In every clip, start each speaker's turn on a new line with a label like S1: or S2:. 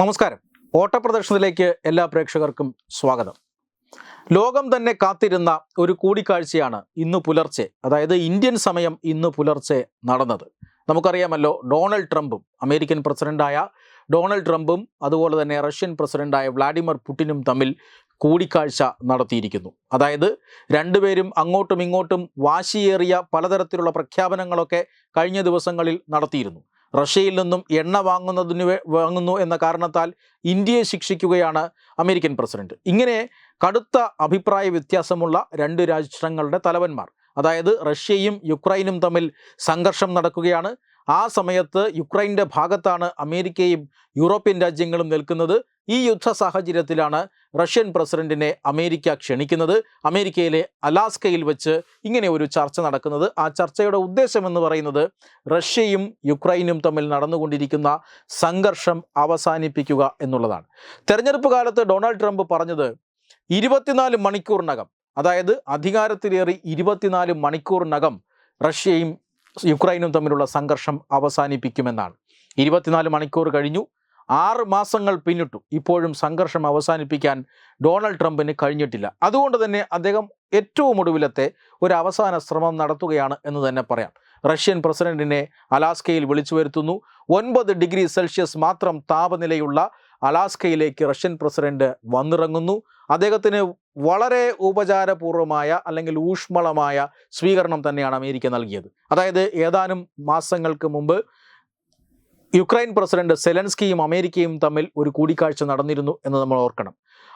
S1: നമസ്കാരം. ഓട്ടപ്രദർശനത്തിലേക്ക് എല്ലാ പ്രേക്ഷകർക്കും സ്വാഗതം. ലോകം തന്നെ കാത്തിരുന്ന ഒരു കൂടിക്കാഴ്ചയാണ് ഇന്ന് പുലർച്ചെ അതായത് ഇന്ത്യൻ സമയം ഇന്ന് പുലർച്ചെ നടന്നത്. നമുക്കറിയാമല്ലോ ഡൊണാൾഡ് ട്രംപും അമേരിക്കൻ പ്രസിഡന്റായ ഡൊണാൾഡ് ട്രംപും അതുപോലെ തന്നെ റഷ്യൻ പ്രസിഡന്റായ വ്ളാഡിമിർ പുടിനും തമ്മിൽ കൂടിക്കാഴ്ച നടത്തിയിരിക്കുന്നു. അതായത് രണ്ടുപേരും അങ്ങോട്ടും ഇങ്ങോട്ടും വാശിയേറിയ പലതരത്തിലുള്ള പ്രഖ്യാപനങ്ങളൊക്കെ കഴിഞ്ഞ ദിവസങ്ങളിൽ നടത്തിയിരുന്നു. റഷ്യയിൽ നിന്നും എണ്ണ വാങ്ങുന്നതിന് വാങ്ങുന്നു എന്ന കാരണത്താൽ ഇന്ത്യയെ ശിക്ഷിക്കുകയാണ് അമേരിക്കൻ പ്രസിഡന്റ്. ഇങ്ങനെ കടുത്ത അഭിപ്രായ വ്യത്യാസമുള്ള രണ്ട് രാഷ്ട്രങ്ങളുടെ തലവന്മാർ അതായത് റഷ്യയും യുക്രൈനും തമ്മിൽ സംഘർഷം നടക്കുകയാണ്. ആ സമയത്ത് യുക്രൈന്റെ ഭാഗത്താണ് അമേരിക്കയും യൂറോപ്യൻ രാജ്യങ്ങളും നിൽക്കുന്നത്. ഈ യുദ്ധ സാഹചര്യത്തിലാണ് റഷ്യൻ പ്രസിഡന്റിനെ അമേരിക്ക ക്ഷണിക്കുന്നത്. അമേരിക്കയിലെ അലാസ്കയിൽ വെച്ച് ഇങ്ങനെ ഒരു ചർച്ച നടക്കുന്നത്. ആ ചർച്ചയുടെ ഉദ്ദേശം എന്ന് പറയുന്നത് റഷ്യയും യുക്രൈനും തമ്മിൽ നടന്നുകൊണ്ടിരിക്കുന്ന സംഘർഷം അവസാനിപ്പിക്കുക എന്നുള്ളതാണ്. തെരഞ്ഞെടുപ്പ് കാലത്ത് ഡൊണാൾഡ് ട്രംപ് പറഞ്ഞത് ഇരുപത്തിനാല് മണിക്കൂറിനകം അതായത് അധികാരത്തിലേറി ഇരുപത്തിനാല് മണിക്കൂറിനകം റഷ്യയും യുക്രൈനും തമ്മിലുള്ള സംഘർഷം അവസാനിപ്പിക്കുമെന്നാണ്. ഇരുപത്തിനാല് മണിക്കൂർ കഴിഞ്ഞു. ആറ് മാസങ്ങൾ പിന്നിട്ടു. ഇപ്പോഴും സംഘർഷം അവസാനിപ്പിക്കാൻ ഡൊണാൾഡ് ട്രംപിന് കഴിഞ്ഞിട്ടില്ല. അതുകൊണ്ട് തന്നെ അദ്ദേഹം ഏറ്റവും ഒടുവിലത്തെ ഒരു അവസാന ശ്രമം നടത്തുകയാണ് എന്ന് തന്നെ പറയാം. റഷ്യൻ പ്രസിഡന്റിനെ അലാസ്കയിൽ വിളിച്ചു വരുത്തുന്നു. ഒൻപത് ഡിഗ്രി സെൽഷ്യസ് മാത്രം താപനിലയുള്ള അലാസ്കയിലേക്ക് റഷ്യൻ പ്രസിഡന്റ് വന്നിറങ്ങുന്നു. അദ്ദേഹത്തിന് വളരെ ഉപചാരപൂർവമായ അല്ലെങ്കിൽ ഊഷ്മളമായ സ്വീകരണം തന്നെയാണ് അമേരിക്ക നൽകിയത്. അതായത് ഏതാനും മാസങ്ങൾക്ക് മുമ്പ് യുക്രൈൻ പ്രസിഡന്റ് സെലൻസ്കിയും അമേരിക്കയും തമ്മിൽ ഒരു കൂടിക്കാഴ്ച നടന്നിരുന്നു എന്ന് നമ്മൾ ഓർക്കണം.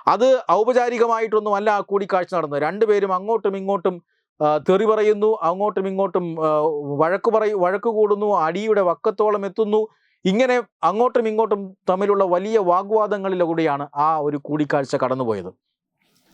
S1: അത് ഔപചാരികമായിട്ടൊന്നും അല്ല ആ കൂടിക്കാഴ്ച നടന്നത്. രണ്ടുപേരും അങ്ങോട്ടും ഇങ്ങോട്ടും തെറി പറയുന്നു അങ്ങോട്ടും ഇങ്ങോട്ടും വഴക്ക് പറയും വഴക്ക് കൂടുന്നു അടിയുടെ വക്കത്തോളം എത്തുന്നു. ഇങ്ങനെ അങ്ങോട്ടും ഇങ്ങോട്ടും തമ്മിലുള്ള വലിയ വാഗ്വാദങ്ങളിലൂടെയാണ് ആ ഒരു കൂടിക്കാഴ്ച കടന്നുപോയത്.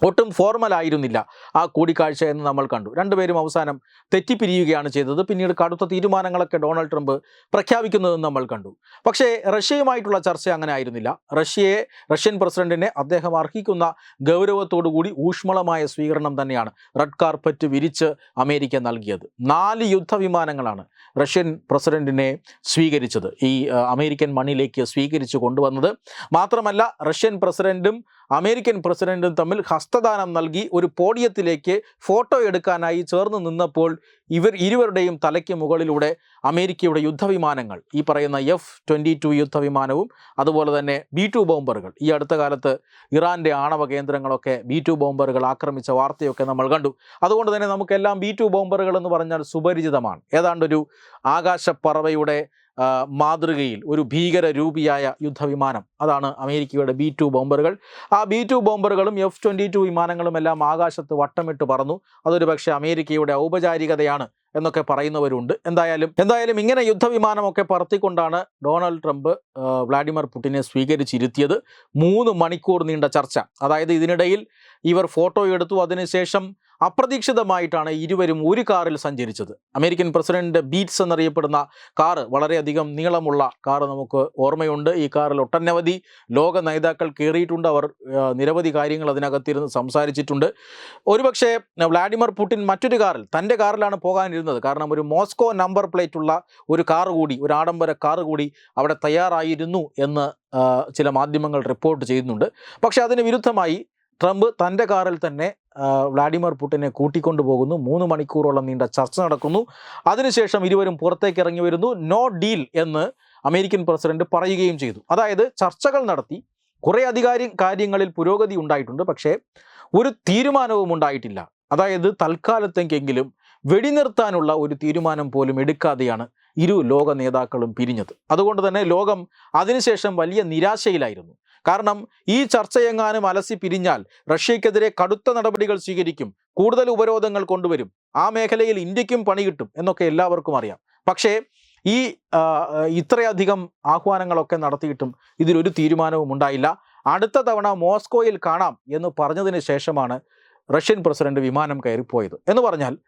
S1: ഒട്ടും ഫോർമൽ ആയിരുന്നില്ല. ആ കൂടിക്കാഴ്ച എന്ന് നമ്മൾ കണ്ടു. രണ്ടുപേരും അവസാനം തെറ്റിപ്പിരിയുകയാണ് ചെയ്തത്. പിന്നീട് കടുത്ത തീരുമാനങ്ങളൊക്കെ ഡൊണാൾഡ് ട്രംപ് പ്രഖ്യാപിക്കുന്നതെന്ന് നമ്മൾ കണ്ടു. പക്ഷേ റഷ്യയുമായിട്ടുള്ള ചർച്ച അങ്ങനെ ആയിരുന്നില്ല. റഷ്യയെ റഷ്യൻ പ്രസിഡന്റിനെ അദ്ദേഹം അർഹിക്കുന്ന ഗൗരവത്തോടു കൂടി ഊഷ്മളമായ സ്വീകരണം തന്നെയാണ് റെഡ് കാർപ്പറ്റ് വിരിച്ച് അമേരിക്ക നൽകിയത്. നാല് യുദ്ധവിമാനങ്ങളാണ് റഷ്യൻ പ്രസിഡന്റിനെ സ്വീകരിച്ചത്. ഈ അമേരിക്കൻ മണ്ണിലേക്ക് സ്വീകരിച്ചു കൊണ്ടുവന്നത്. മാത്രമല്ല റഷ്യൻ പ്രസിഡന്റും അമേരിക്കൻ പ്രസിഡന്റും തമ്മിൽ ഹസ്തദാനം നൽകി ഒരു പോഡിയത്തിലേക്ക് ഫോട്ടോ എടുക്കാനായി ചേർന്ന് നിന്നപ്പോൾ ഇവർ ഇരുവരുടെയും തലയ്ക്ക് മുകളിലൂടെ അമേരിക്കയുടെ യുദ്ധവിമാനങ്ങൾ ഈ പറയുന്ന എഫ് ട്വന്റി ടു യുദ്ധവിമാനവും അതുപോലെ തന്നെ ബി ടു ബോംബറുകൾ ഈ അടുത്ത കാലത്ത് ഇറാന്റെ ആണവ കേന്ദ്രങ്ങളൊക്കെ ബി ടു ബോംബറുകൾ ആക്രമിച്ച വാർത്തയൊക്കെ നമ്മൾ കണ്ടു. അതുകൊണ്ട് തന്നെ നമുക്കെല്ലാം ബി ടു ബോംബറുകൾ എന്ന് പറഞ്ഞാൽ സുപരിചിതമാണ്. ഏതാണ്ടൊരു ആകാശപ്പറവയുടെ മാതൃകയിൽ ഒരു ഭീകര രൂപിയായ യുദ്ധവിമാനം. അതാണ് അമേരിക്കയുടെ ബി ടു ബോംബറുകൾ. ആ ബി ടു ബോംബറുകളും എഫ് ട്വന്റി ടു വിമാനങ്ങളും എല്ലാം ആകാശത്ത് വട്ടമിട്ട് പറന്നു. അതൊരു പക്ഷേ അമേരിക്കയുടെ ഔപചാരികതയാണ് എന്നൊക്കെ പറയുന്നവരുണ്ട്. എന്തായാലും എന്തായാലും ഇങ്ങനെ യുദ്ധവിമാനമൊക്കെ പറത്തിക്കൊണ്ടാണ് ഡൊണാൾഡ് ട്രംപ് വ്ളാഡിമിർ പുടിനെ സ്വീകരിച്ചിരുത്തിയത്. മൂന്ന് മണിക്കൂർ നീണ്ട ചർച്ച. അതായത് ഇതിനിടയിൽ ഇവർ ഫോട്ടോ എടുത്തു. അതിനുശേഷം അപ്രതീക്ഷിതമായിട്ടാണ് ഇരുവരും ഒരു കാറിൽ സഞ്ചരിച്ചത്. അമേരിക്കൻ പ്രസിഡന്റ് ബീറ്റ്സ് എന്നറിയപ്പെടുന്ന കാറ് വളരെയധികം നീളമുള്ള കാറ് നമുക്ക് ഓർമ്മയുണ്ട്. ഈ കാറിൽ ഒട്ടനവധി ലോക നേതാക്കൾ കയറിയിട്ടുണ്ട്. അവർ നിരവധി കാര്യങ്ങൾ അതിനകത്തിരുന്ന് സംസാരിച്ചിട്ടുണ്ട്. ഒരുപക്ഷെ വ്ളാഡിമിർ പുടിൻ മറ്റൊരു കാറിൽ തന്റെ കാറിലാണ് പോകാനിരുന്നത്. കാരണം ഒരു മോസ്കോ നമ്പർ പ്ലേറ്റ് ഉള്ള ഒരു കാർ കൂടി ഒരു ആഡംബര കാർ കൂടി അവിടെ തയ്യാറായിരുന്നു എന്ന് ചില മാധ്യമങ്ങൾ റിപ്പോർട്ട് ചെയ്യുന്നുണ്ട്. പക്ഷേ അതിന് വിരുദ്ധമായി ട്രംപ് തന്റെ കാറിൽ തന്നെ വ്ലാഡിമിർ പുടിനെ കൂട്ടിക്കൊണ്ടു പോകുന്നു. മൂന്ന് മണിക്കൂറോളം നീണ്ട ചർച്ച നടക്കുന്നു. അതിനുശേഷം ഇരുവരും പുറത്തേക്ക് ഇറങ്ങി വരുന്നു. നോ ഡീൽ എന്ന് അമേരിക്കൻ പ്രസിഡന്റ് പറയുകയും ചെയ്തു. അതായത് ചർച്ചകൾ നടത്തി. കുറേ അധികാരി കാര്യങ്ങളിൽ പുരോഗതി ഉണ്ടായിട്ടുണ്ട്. പക്ഷേ ഒരു തീരുമാനവും ഉണ്ടായിട്ടില്ല. അതായത് തൽക്കാലത്തേക്കെങ്കിലും വെടിനിർത്താനുള്ള ഒരു തീരുമാനം പോലും എടുക്കാതെയാണ് ഇരു ലോക നേതാക്കളും പിരിഞ്ഞത്. അതുകൊണ്ട് തന്നെ ലോകം അതിനുശേഷം വലിയ നിരാശയിലായിരുന്നു. കാരണം ഈ ചർച്ചയെങ്ങാനും അലസി പിരിഞ്ഞാൽ റഷ്യക്കെതിരെ കടുത്ത നടപടികൾ സ്വീകരിക്കും കൂടുതൽ ഉപരോധങ്ങൾ കൊണ്ടുവരും ആ മേഖലയിൽ ഇന്ത്യക്കും പണി കിട്ടും എന്നൊക്കെ എല്ലാവർക്കും അറിയാം. പക്ഷേ ഈ ഇത്രയധികം ആഹ്വാനങ്ങളൊക്കെ നടത്തിയിട്ടും ഇതിലൊരു തീരുമാനവും ഉണ്ടായില്ല. അടുത്ത തവണ മോസ്കോയിൽ കാണാം എന്ന് പറഞ്ഞതിന് ശേഷമാണ് റഷ്യൻ പ്രസിഡന്റ് വിമാനം കയറിപ്പോയത്. എന്ന് പറഞ്ഞാൽ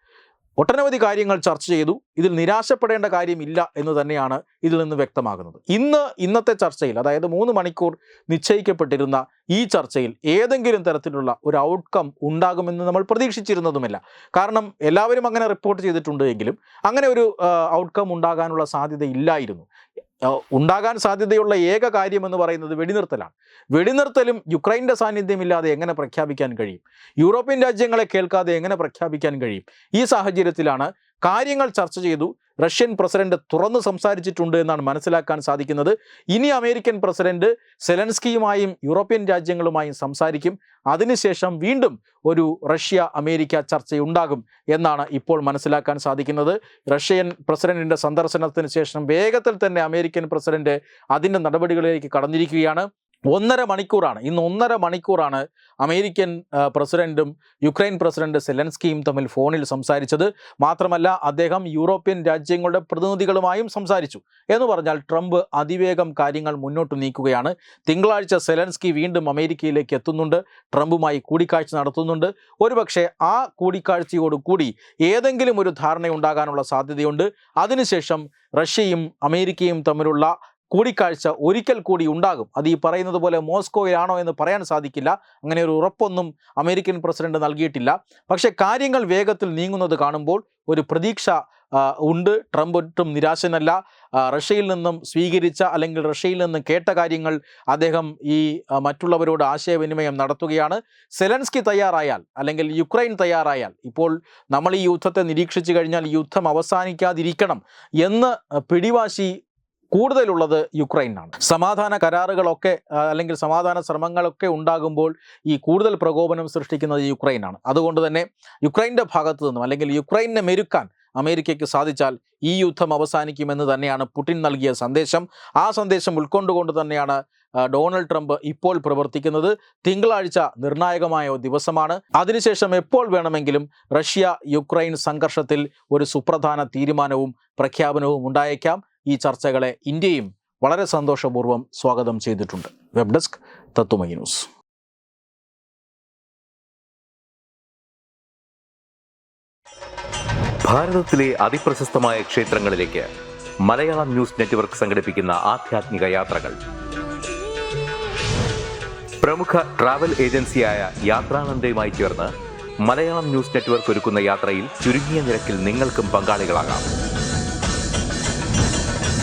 S1: ഒട്ടനവധി കാര്യങ്ങൾ ചർച്ച ചെയ്തു. ഇതിൽ നിരാശപ്പെടേണ്ട കാര്യമില്ല എന്ന് തന്നെയാണ് ഇതിൽ നിന്ന് വ്യക്തമാകുന്നത്. ഇന്ന് ഇന്നത്തെ ചർച്ചയിൽ അതായത് മൂന്ന് മണിക്കൂർ നിശ്ചയിക്കപ്പെട്ടിരുന്ന ഈ ചർച്ചയിൽ ഏതെങ്കിലും തരത്തിലുള്ള ഒരു ഔട്ട്കം ഉണ്ടാകുമെന്ന് നമ്മൾ പ്രതീക്ഷിച്ചിരുന്നതുമില്ല. കാരണം എല്ലാവരും അങ്ങനെ റിപ്പോർട്ട് ചെയ്തിട്ടുണ്ട് എങ്കിലും അങ്ങനെ ഒരു ഔട്ട്കം ഉണ്ടാകാനുള്ള സാധ്യത ഇല്ലായിരുന്നു ഉണ്ടാകാൻ സാധ്യതയുള്ള ഏക കാര്യം എന്ന് പറയുന്നത് വെടിനിർത്തലാണ്. വെടിനിർത്തലും യുക്രൈന്റെ സാന്നിധ്യമില്ലാതെ എങ്ങനെ പ്രഖ്യാപിക്കാൻ കഴിയും? യൂറോപ്യൻ രാജ്യങ്ങളെ കേൾക്കാതെ എങ്ങനെ പ്രഖ്യാപിക്കാൻ കഴിയും? ഈ സാഹചര്യത്തിലാണ് കാര്യങ്ങൾ ചർച്ച ചെയ്തു. റഷ്യൻ പ്രസിഡന്റ് തുറന്നു സംസാരിച്ചിട്ടുണ്ട് എന്നാണ് മനസ്സിലാക്കാൻ സാധിക്കുന്നത്. ഇനി അമേരിക്കൻ പ്രസിഡന്റ് സെലൻസ്കിയുമായും യൂറോപ്യൻ രാജ്യങ്ങളുമായും സംസാരിക്കും. അതിനുശേഷം വീണ്ടും ഒരു റഷ്യ അമേരിക്ക ചർച്ചയുണ്ടാകും എന്നാണ് ഇപ്പോൾ മനസ്സിലാക്കാൻ സാധിക്കുന്നത്. റഷ്യൻ പ്രസിഡന്റിന്റെ സന്ദർശനത്തിന് ശേഷം വേഗത്തിൽ തന്നെ അമേരിക്കൻ പ്രസിഡന്റ് അതിന്റെ നടപടികളിലേക്ക് കടന്നിരിക്കുകയാണ്. ഒന്നര മണിക്കൂറാണ്. ഇന്ന് ഒന്നര മണിക്കൂറാണ് അമേരിക്കൻ പ്രസിഡന്റും യുക്രൈൻ പ്രസിഡന്റ് സെലൻസ്കിയും തമ്മിൽ ഫോണിൽ സംസാരിച്ചത്. മാത്രമല്ല അദ്ദേഹം യൂറോപ്യൻ രാജ്യങ്ങളുടെ പ്രതിനിധികളുമായും സംസാരിച്ചു. എന്ന് പറഞ്ഞാൽ ട്രംപ് അതിവേഗം കാര്യങ്ങൾ മുന്നോട്ട് നീക്കുകയാണ്. തിങ്കളാഴ്ച സെലൻസ്കി വീണ്ടും അമേരിക്കയിലേക്ക് എത്തുന്നുണ്ട്. ട്രംപുമായി കൂടിക്കാഴ്ച നടത്തുന്നുണ്ട്. ഒരുപക്ഷെ ആ കൂടിക്കാഴ്ചയോടുകൂടി ഏതെങ്കിലും ഒരു ധാരണയുണ്ടാകാനുള്ള സാധ്യതയുണ്ട്. അതിനുശേഷം റഷ്യയും അമേരിക്കയും തമ്മിലുള്ള കൂടിക്കാഴ്ച ഒരിക്കൽ കൂടി ഉണ്ടാകും. അത് ഈ പറയുന്നത് പോലെ മോസ്കോയിലാണോ എന്ന് പറയാൻ സാധിക്കില്ല. അങ്ങനെ ഒരു ഉറപ്പൊന്നും അമേരിക്കൻ പ്രസിഡന്റ് നൽകിയിട്ടില്ല. പക്ഷേ കാര്യങ്ങൾ വേഗത്തിൽ നീങ്ങുന്നത് കാണുമ്പോൾ ഒരു പ്രതീക്ഷ ഉണ്ട്. ട്രംപ് ഒട്ടും നിരാശനല്ല. റഷ്യയിൽ നിന്നും സ്വീകരിച്ച അല്ലെങ്കിൽ റഷ്യയിൽ നിന്നും കേട്ട കാര്യങ്ങൾ അദ്ദേഹം ഈ മറ്റുള്ളവരോട് ആശയവിനിമയം നടത്തുകയാണ്. സെലൻസ്കി തയ്യാറായാൽ അല്ലെങ്കിൽ യുക്രൈൻ തയ്യാറായാൽ ഇപ്പോൾ നമ്മൾ ഈ യുദ്ധത്തെ നിരീക്ഷിച്ചു കഴിഞ്ഞാൽ യുദ്ധം അവസാനിക്കാതിരിക്കണം എന്ന് പിടിവാശി കൂടുതലുള്ളത് യുക്രൈനാണ് സമാധാന കരാറുകളൊക്കെ അല്ലെങ്കിൽ സമാധാന ശ്രമങ്ങളൊക്കെ ഉണ്ടാകുമ്പോൾ ഈ കൂടുതൽ പ്രകോപനം സൃഷ്ടിക്കുന്നത് യുക്രൈനാണ്. അതുകൊണ്ട് തന്നെ യുക്രൈന്റെ ഭാഗത്തു നിന്നും അല്ലെങ്കിൽ യുക്രൈനെ മെരുക്കാൻ അമേരിക്കയ്ക്ക് സാധിച്ചാൽ ഈ യുദ്ധം അവസാനിക്കുമെന്ന് തന്നെയാണ് പുടിൻ നൽകിയ സന്ദേശം. ആ സന്ദേശം ഉൾക്കൊണ്ടുകൊണ്ട് തന്നെയാണ് ഡൊണാൾഡ് ട്രംപ് ഇപ്പോൾ പ്രവർത്തിക്കുന്നത്. തിങ്കളാഴ്ച നിർണായകമായ ദിവസമാണ്. അതിനുശേഷം എപ്പോൾ വേണമെങ്കിലും റഷ്യ യുക്രൈൻ സംഘർഷത്തിൽ ഒരു സുപ്രധാന തീരുമാനവും പ്രഖ്യാപനവും ഉണ്ടായേക്കാം. ഈ ചർച്ചകളെ ഇന്ത്യയും വളരെ സന്തോഷപൂർവം സ്വാഗതം ചെയ്തിട്ടുണ്ട്. വെബ് ഡെസ്ക് തത്തുമൈ ന്യൂസ്.
S2: ഭാരതത്തിലെ അതിപ്രശസ്തമായ ക്ഷേത്രങ്ങളിലേക്ക് മലയാളം ന്യൂസ് നെറ്റ്വർക്ക് സംഘടിപ്പിക്കുന്ന യാത്രകൾ. പ്രമുഖ ട്രാവൽ ഏജൻസിയായ ചേർന്ന് മലയാളം ന്യൂസ് നെറ്റ്വർക്ക് ഒരുക്കുന്ന യാത്രയിൽ ചുരുങ്ങിയ നിരക്കിൽ നിങ്ങൾക്കും പങ്കാളികളാകാം.